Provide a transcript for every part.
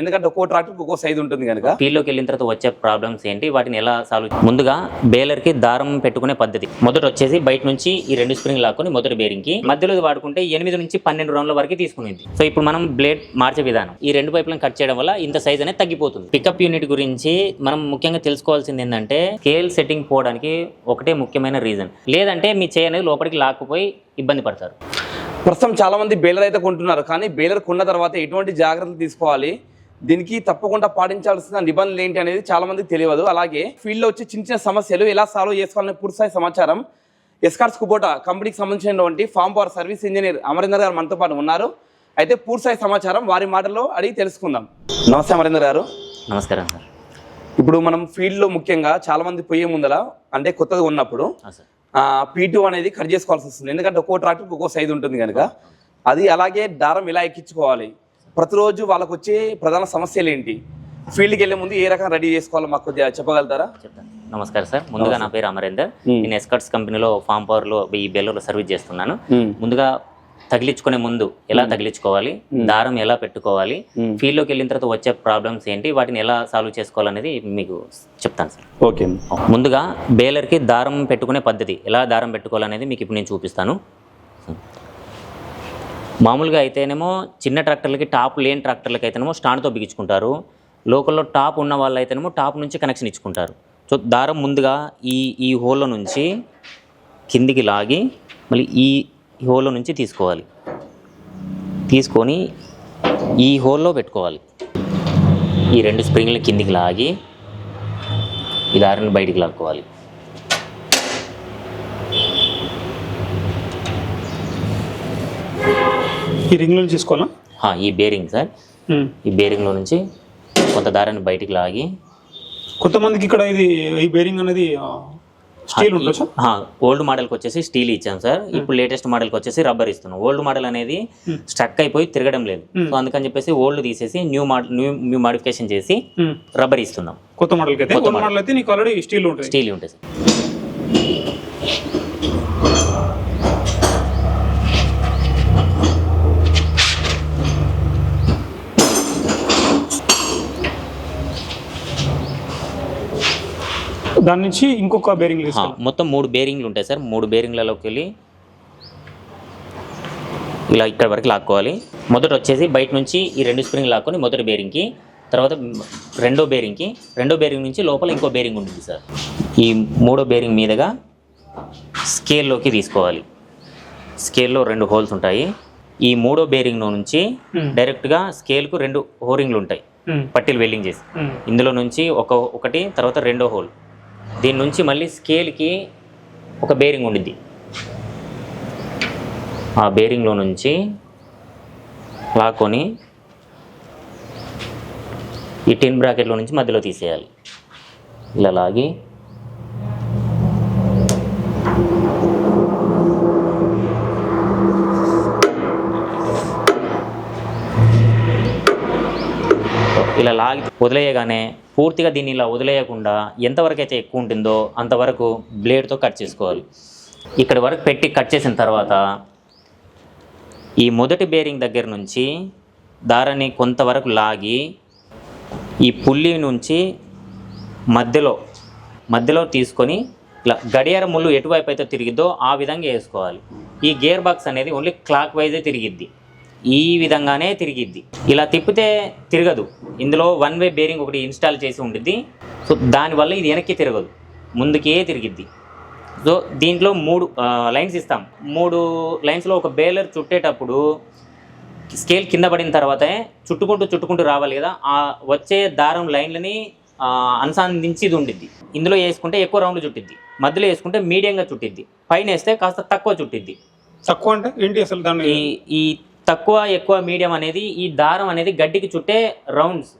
ఎందుకంటే ఒక్కో ట్రాక్టర్ ఒక్కో సైజు ఉంటుంది కనుక. ఫీల్డ్లోకి వెళ్ళిన తర్వాత వచ్చే ప్రాబ్లమ్స్ ఏంటి? వాటిని ఎలా సాల్వ్ ముందుగా బేలర్కి దారం పెట్టుకునే పద్ధతి. మొదట వచ్చేసి బయట నుంచి ఈ రెండు స్ప్రింగ్ లాక్కొని మొదటి బేరింగ్కి మధ్యలో ఇది వాడుకుంటే ఎనిమిది నుంచి పన్నెండు రౌండ్ల వరకు తీసుకునేది. సో ఇప్పుడు మనం బ్లేడ్ మార్చే విధానం. ఈ రెండు వైపులను కట్ చేయడం వల్ల ఇంత సైజ్ అనేది తగ్గిపోతుంది. పికప్ యూనిట్ గురించి మనం ముఖ్యంగా తెలుసుకోవాల్సింది ఏంటంటే స్కేల్ సెట్టింగ్ పోవడానికి ఒకటే ముఖ్యమైన రీజన్ లేదంటే మీ చేయి అనేది లోపలికి లాక్కుపోయి ఇబ్బంది పడతారు. ప్రస్తుతం చాలా మంది బేలర్ అయితే కొంటున్నారు. కానీ బేలర్ కొన్న తర్వాత ఎటువంటి జాగ్రత్తలు తీసుకోవాలి? దీనికి తప్పకుండా పాటించాల్సిన నిబంధనలు ఏంటి అనేది చాలా మందికి తెలియదు. అలాగే ఫీల్డ్లో వచ్చే చిన్న చిన్న సమస్యలు ఎలా సాల్వ్ చేసుకోవాలనే పూర్తిస్థాయి సమాచారం ఎస్కార్ట్స్ కుబోటా కంపెనీకి సంబంధించినటువంటి farm power service engineer Amarender గారు మనతో పాటు ఉన్నారు. అయితే పూర్తిస్థాయి సమాచారం వారి మాటల్లో అడిగి తెలుసుకుందాం. నమస్తే అమరేందర్ గారు. నమస్కారం సార్. ఇప్పుడు మనం ఫీల్డ్లో ముఖ్యంగా చాలా మంది పోయే ముందల అంటే కొత్తగా ఉన్నప్పుడు ఆ సార్. పీ టూ అనేది కట్ చేసుకోవాల్సి వస్తుంది. ఎందుకంటే ఒక్కో ట్రాక్టర్ ఒక్కో సైజు ఉంటుంది కనుక. అది అలాగే దారం ఎలా ఎక్కించుకోవాలి? ప్రతిరోజు వాళ్ళకు వచ్చే ప్రధాన సమస్యలు ఏంటి ఫీల్డ్కి వెళ్ళే ముందు ఏ రకం రెడీ చేసుకోవాలో మాకు కొద్దిగా చెప్పగలుగుతారా? చెప్తాను. నమస్కారం సార్. ముందుగా నా పేరు అమరేందర్. నేను ఎస్కర్ట్స్ కంపెనీలో ఫామ్ పవర్లో ఈ బెల్లూరులో సర్వీస్ చేస్తున్నాను. ముందుగా తగిలించుకునే ముందు ఎలా తగిలించుకోవాలి? దారం ఎలా పెట్టుకోవాలి? మ్మ్. ఫీల్డ్లోకి వెళ్ళిన తర్వాత వచ్చే ప్రాబ్లమ్స్ ఏంటి? వాటిని ఎలా సాల్వ్ చేసుకోవాలనేది మీకు చెప్తాను సార్. ఓకే. ముందుగా బేలర్కి దారం పెట్టుకునే పద్ధతి. ఎలా దారం పెట్టుకోవాలనేది మీకు ఇప్పుడు నేను చూపిస్తాను. మామూలుగా అయితేనేమో చిన్న ట్రాక్టర్లకి టాప్ లేని ట్రాక్టర్లకి అయితేనేమో స్టాండ్తో బిగించుకుంటారు. లోకల్లో టాప్ ఉన్న వాళ్ళు అయితేనేమో టాప్ నుంచి కనెక్షన్ ఇచ్చుకుంటారు. సో దారం ముందుగా ఈ ఈ హోల్లో నుంచి కిందికి లాగి మళ్ళీ ఈ హోల్లో నుంచి తీసుకోవాలి. తీసుకొని ఈ హోల్లో పెట్టుకోవాలి. ఈ రెండు స్ప్రింగ్లు కిందికి లాగి ఈ దారిని బయటికి లాక్కోవాలి. ఈ రింగ్ నుంచి తీసుకోవాలా? ఈ బేరింగ్ సార్. ఈ బేరింగ్లో నుంచి కొంత దారాన్ని బయటికి లాగి కొంతమందికి ఇక్కడ ఇది ఈ బేరింగ్ అనేది స్టీల్ ఓల్డ్ మోడల్కి వచ్చేసి స్టీల్ ఇచ్చాం సార్. ఇప్పుడు లేటెస్ట్ మోడల్కి వచ్చేసి రబ్బర్ ఇస్తున్నాం. ఓల్డ్ మోడల్ అనేది స్ట్రక్ అయిపోయి తిరగడం లేదు. సో అందుకని చెప్పేసి ఓల్డ్ తీసేసి new model new new modification చేసి. రబ్బర్ ఇస్తున్నాం. కొత్త అయితే కొత్త మోడల్ అయితే నీకు ఆల్రెడీ స్టీల్ ఉంటుంది. స్టీల్ ఉంటుంది సార్. దాని నుంచి ఇంకొక బేరింగ్ మొత్తం మూడు బేరింగ్లు ఉంటాయి సార్. మూడు బేరింగ్లలోకి వెళ్ళి ఇలా ఇక్కడ వరకు లాక్కోవాలి. మొదట వచ్చేసి బయట నుంచి ఈ రెండు స్ప్రింగ్ లాక్కొని మొదటి బేరింగ్కి తర్వాత రెండో బేరింగ్కి రెండో బేరింగ్ నుంచి లోపల ఇంకో బేరింగ్ ఉంటుంది సార్. ఈ మూడో బేరింగ్ మీదుగా స్కేల్లోకి తీసుకోవాలి. స్కేల్లో రెండు హోల్స్ ఉంటాయి. ఈ మూడో బేరింగ్లో నుంచి. డైరెక్ట్గా స్కేల్కు రెండు హోరింగ్లు ఉంటాయి. పట్టీలు వెల్డింగ్ చేసి. ఇందులో నుంచి ఒక ఒకటి తర్వాత రెండో హోల్ దీని నుంచి మళ్ళీ స్కేల్కి ఒక బేరింగ్ ఉండిద్ది. ఆ బేరింగ్లో నుంచి లాక్కొని ఈ టిన్ బ్రాకెట్లో నుంచి మధ్యలో తీసేయాలి. ఇలా లాగి ఇలా లాగి వదిలేయగానే పూర్తిగా దీన్ని ఇలా వదిలేయకుండా ఎంతవరకు అయితే ఎక్కువ ఉంటుందో అంతవరకు బ్లేడ్తో కట్ చేసుకోవాలి. ఇక్కడ వరకు పెట్టి కట్ చేసిన తర్వాత ఈ మొదటి బేరింగ్ దగ్గర నుంచి దారాన్ని కొంతవరకు లాగి ఈ పుల్లి నుంచి మధ్యలో మధ్యలో తీసుకొని ఇలా గడియార ముళ్ళు ఎటువైపు అయితే తిరిగిద్దో ఆ విధంగా వేసుకోవాలి. ఈ గేర్ బాక్స్ అనేది ఓన్లీ క్లాక్ వైజే తిరిగిద్ది. ఈ విధంగానే తిరిగిద్ది. ఇలా తిప్పితే తిరగదు. ఇందులో వన్ వే బేరింగ్ ఒకటి ఇన్స్టాల్ చేసి ఉండిద్ది. సో దానివల్ల ఇది వెనక్కి తిరగదు. ముందుకే తిరిగిద్ది. సో దీంట్లో మూడు లైన్స్ ఇస్తాం. మూడు లైన్స్లో ఒక బేలర్ చుట్టేటప్పుడు స్కేల్ కింద పడిన తర్వాతే చుట్టుకుంటూ చుట్టుకుంటూ రావాలి కదా. ఆ వచ్చే దారం లైన్లని అనుసంధించి ఇది ఉండిద్ది. ఇందులో వేసుకుంటే ఎక్కువ రౌండ్లు చుట్టిద్ది. మధ్యలో వేసుకుంటే మీడియంగా చుట్టిద్ది. పైన వేస్తే కాస్త తక్కువ చుట్టిద్ది. తక్కువ అంటే ఏంటి అసలు దాన్ని ఈ తక్కువ ఎక్కువ మీడియం అనేది ఈ దారం అనేది గడ్డికి చుట్టే రౌండ్స్.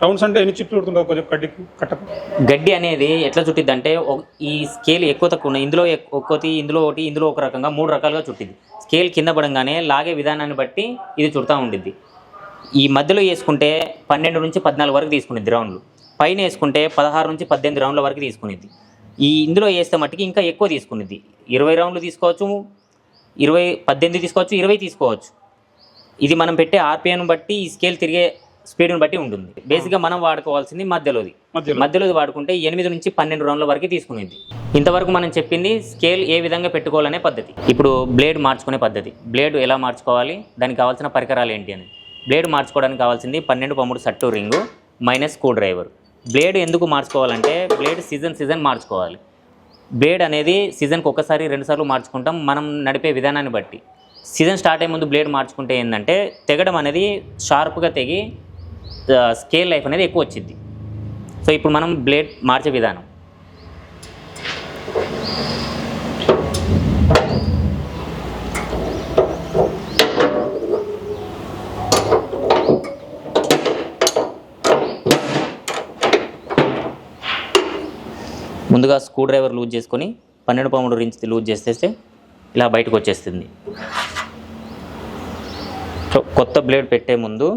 రౌండ్స్ అంటే ఎన్ని కొంచెం కడ్డీకి కట్టకు గడ్డి అనేది ఎట్లా చుట్టిద్ది అంటే ఈ స్కేల్ ఎక్కువ తక్కువ ఉన్నాయి. ఇందులో ఒక్కోటి ఇందులో ఒకటి ఇందులో ఒక రకంగా మూడు రకాలుగా చుట్టింది స్కేల్ కింద పడంగానే లాగే విధానాన్ని బట్టి ఇది చుడతా ఉండిద్ది. ఈ మధ్యలో వేసుకుంటే పన్నెండు నుంచి పద్నాలుగు వరకు తీసుకునేది రౌండ్లు. పైన వేసుకుంటే పదహారు నుంచి పద్దెనిమిది రౌండ్ల వరకు తీసుకునేది ఈ ఇందులో వేస్తే మట్టుకి ఇంకా ఎక్కువ తీసుకునేది ఇరవై రౌండ్లు తీసుకోవచ్చు ఇరవై పద్దెనిమిది తీసుకోవచ్చు ఇరవై తీసుకోవచ్చు. ఇది మనం పెట్టే ఆర్పిఎన్ బట్టి ఈ స్కేల్ తిరిగే స్పీడ్ని బట్టి ఉంటుంది. బేసిక్గా మనం వాడుకోవాల్సింది మధ్యలోది. మధ్యలో. మధ్యలోది వాడుకుంటే ఎనిమిది నుంచి పన్నెండు రౌండ్ల వరకు తీసుకునేది. ఇంతవరకు మనం చెప్పింది స్కేల్ ఏ విధంగా పెట్టుకోవాలనే పద్ధతి. ఇప్పుడు బ్లేడ్ మార్చుకునే పద్ధతి. బ్లేడ్ ఎలా మార్చుకోవాలి? దానికి కావాల్సిన పరికరాలు ఏంటి అని. బ్లేడ్ మార్చుకోవడానికి కావాల్సింది పన్నెండు పమ్ముడు సట్టు ring minus screwdriver blade ఎందుకు మార్చుకోవాలంటే బ్లేడ్ సీజన్ సీజన్ మార్చుకోవాలి. బ్లేడ్ అనేది సీజన్కి ఒకసారి రెండుసార్లు మార్చుకుంటాం. మనం నడిపే విధానాన్ని బట్టి. సీజన్ స్టార్ట్ అయ్యే ముందు బ్లేడ్ మార్చుకుంటే ఏంటంటే తెగడం అనేది షార్ప్గా తెగి స్కేల్ లైఫ్ అనేది ఎక్కువ వచ్చింది సో ఇప్పుడు మనం బ్లేడ్ మార్చే విధానం. ముందుగా స్క్రూ డ్రైవర్ లూజ్ చేసుకొని పన్నెండు పౌండ్ రించ్ లూజ్ చేసేస్తే ఇలా బయటకు వచ్చేస్తుంది. సో కొత్త బ్లేడ్ పెట్టే ముందు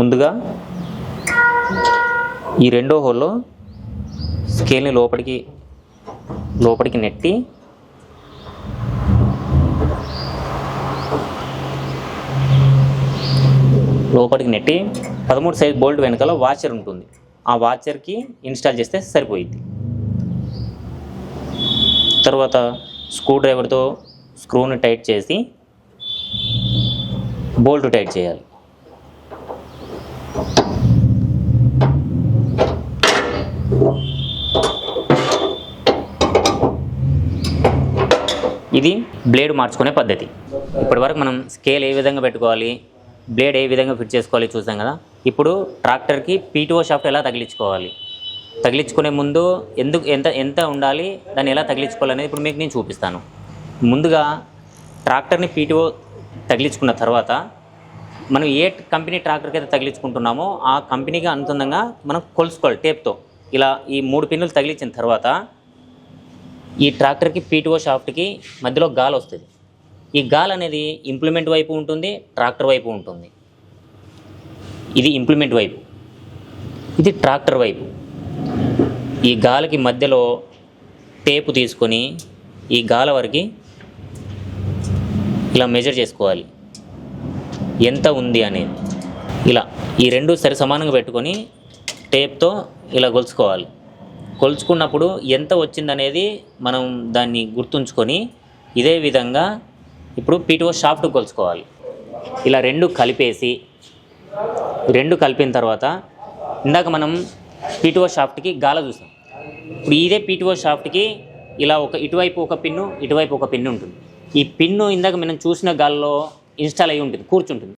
ముందుగా ఈ రెండో హోల్లో స్కేల్ని లోపలికి లోపలికి నెట్టి లోపలికి నెట్టి పదమూడు సైజ్ బోల్ట్ వెనకాల వాచర్ ఉంటుంది. ఆ వాచర్కి ఇన్స్టాల్ చేస్తే సరిపోయింది తర్వాత స్క్రూ డ్రైవర్తో స్క్రూని టైట్ చేసి బోల్ట్ టైట్ చేయాలి. ఇది బ్లేడ్ మార్చుకునే పద్ధతి. ఇప్పటివరకు మనం స్కేల్ ఏ విధంగా పెట్టుకోవాలి బ్లేడ్ ఏ విధంగా ఫిట్ చేసుకోవాలి చూసాం కదా? ఇప్పుడు ట్రాక్టర్కి పీటీఓ షాఫ్ట్ ఎలా తగిలించుకోవాలి? తగిలించుకునే ముందు ఎందుకు ఎంత ఎంత ఉండాలి? దాన్ని ఎలా తగిలించుకోవాలనేది ఇప్పుడు మీకు నేను చూపిస్తాను. ముందుగా ట్రాక్టర్ని పీటీఓ తగిలించుకున్న తర్వాత మనం ఏ కంపెనీ ట్రాక్టర్కి అయితే తగిలించుకుంటున్నామో ఆ కంపెనీకి అనుసంధంగా మనం కొలుసుకోవాలి టేప్తో. ఇలా ఈ మూడు పిన్నులు తగిలించిన తర్వాత ఈ ట్రాక్టర్కి పీటీఓ షాఫ్ట్కి మధ్యలో గాలి వస్తుంది ఈ గాలి అనేది ఇంప్లిమెంట్ వైపు ఉంటుంది ట్రాక్టర్ వైపు ఉంటుంది. ఇది ఇంప్లిమెంట్ వైపు ఇది ట్రాక్టర్ వైపు ఈ గాలికి మధ్యలో టేపు తీసుకొని ఈ గాల వరకు ఇలా మెజర్ చేసుకోవాలి. ఎంత ఉంది అనేది. ఇలా ఈ రెండు సరి సమానంగా పెట్టుకొని టేప్తో ఇలా కొలుచుకోవాలి. కొలుచుకున్నప్పుడు ఎంత వచ్చిందనేది మనం దాన్ని గుర్తుంచుకొని ఇదే విధంగా ఇప్పుడు పీటీఓ షాఫ్ట్ కొలుచుకోవాలి. ఇలా రెండు కలిపేసి రెండు కలిపిన తర్వాత ఇందాక మనం పీటీఓ షాఫ్ట్కి గాల చూసాం. ఇప్పుడు ఇదే పీటీఓ షాఫ్ట్కి ఇలా ఒక ఇటువైపు ఒక పిన్ను ఇటువైపు ఒక పిన్ను ఉంటుంది. ఈ పిన్ను ఇందాక మనం చూసిన గాల్లో ఇన్స్టాల్ అయి ఉంటుంది కూర్చుంటుంది.